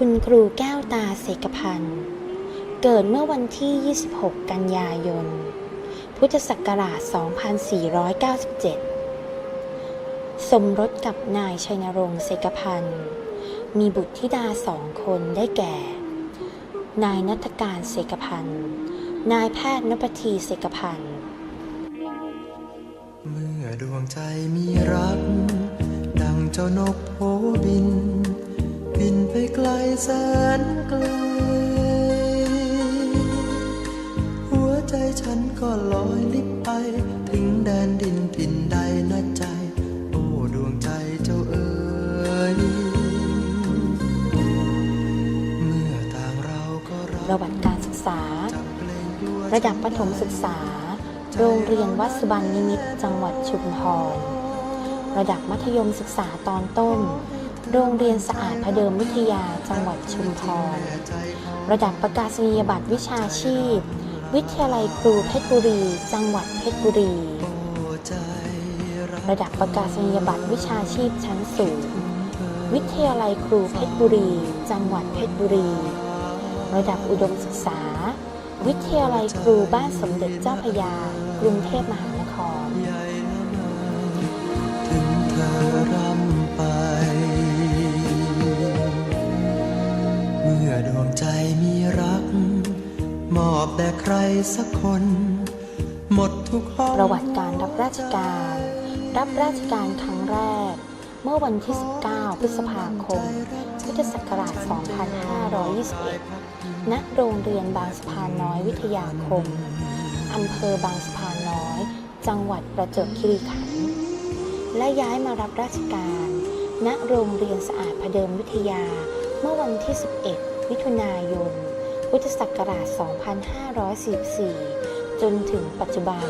คุณครูแก้วตาเสกพันธ์เกิดเมื่อวันที่ 26 กันยายน พุทธศักราช 2497 สมรสกับนายชัยนรงค์เสกพันธ์มีบุตรธิดาสองคนได้แก่ นายนัฐการเสกพันธ์นายแพทย์นพทีเสกพันธ์เมื่อดวงใจมีรัก ดังเจ้านกโผบินบิน ไปไกลแสนไกล หัวใจฉันก็ลอยลิบไป ถึงแดนดินถิ่นใดนะใจ โอ้ดวงใจเจ้าเอ๋ยเมื่อต่างเราก็รัประวัติการศึกษาจับเพลงกลัวระดับประถมศึกษา โรงเรียนวัดสุบรรณนิมิตรจังหวัดชุมพร ระดับมัธยมศึกษาตอนต้น โรงเรียนสะอาดพระเดิมวิทยาจังหวัดชุมพร ระดับประกาศนียบัตรวิชาชีพ วิทยาลัยครูเพชรบุรี จังหวัดเพชรบุรีโอ้ใจรักระดับประกาศนียบัตรวิชาชีพชั้นสูง วิทยาลัยครูเพชรบุรี จังหวัดเพชรบุรี ระดับอุดมศึกษา วิทยาลัยครูบ้านสมเด็จเจ้าพระยา กรุงเทพมหานคร เมื่อดวงใจมีรัก มอบแด่ใครสักคน หมดทุกห้องประวัติการรับราชการ รับราชการครั้งแรก เมื่อวันที่ 19 พฤษภาคม พุทธศักราช 2521 ณ โรงเรียนบางสะพานน้อยวิทยาคม อำเภอบางสะพานน้อย จังหวัดประจวบคีรีขันธ์ และย้ายมารับราชการ ณ โรงเรียนสะอาดพเดิมวิทยา เมื่อวันที่ 11 มิถุนายน พุทธศักราช 2544 จนถึงปัจจุบัน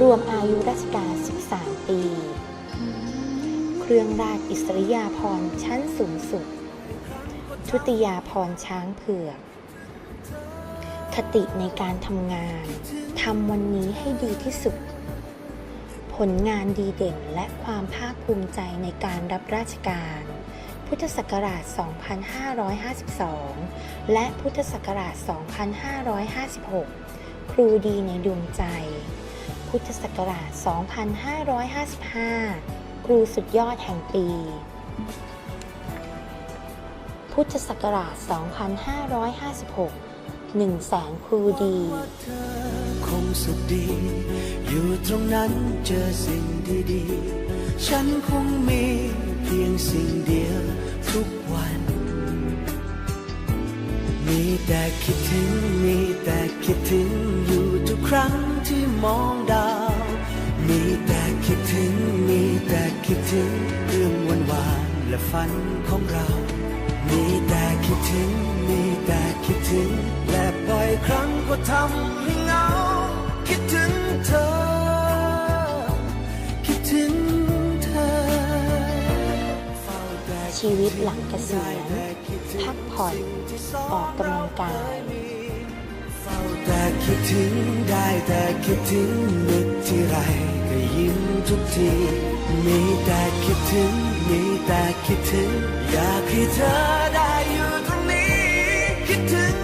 รวมอายุราชการ 13 ปี เครื่องราชอิสริยาภรณ์ชั้นสูงสุด ทุติยาภรณ์ช้างเผือก คติในการทำงานทำวันนี้ให้ดีที่สุด ผลงานดีเด่นและความภาคภูมิใจในการรับราชการ พุทธศักราช 2552 และพุทธศักราช 2556 ครูดีในดวงใจ พุทธศักราช 2555 ครูสุดยอดแห่งปี พุทธศักราช 2556 1แสนครูดีคงสุขดี อยู่ตรงนั้นเจอสิ่งดีๆ ฉันคงมีเพียงสิ่งดี ทุกวัน มีแต่คิดถึง มีแต่คิดถึงอยู่ทุกครั้งที่มองดาว มีแต่คิดถึง มีแต่คิดถึงเรื่องวันวานและฝันของเรา มีแต่คิดถึง มีแต่คิดถึง และบ่อยครั้งก็ทำให้ ชีวิตหลังเกษียณพักผ่อนออกกำลังกายแต่คิดถึงได้แต่คิดถึงนึกที่ไรก็ยิ้มทุกทีมีแต่คิดถึงมีแต่คิดถึง อยากให้เธอได้อยู่ตรงนี้คิดถึง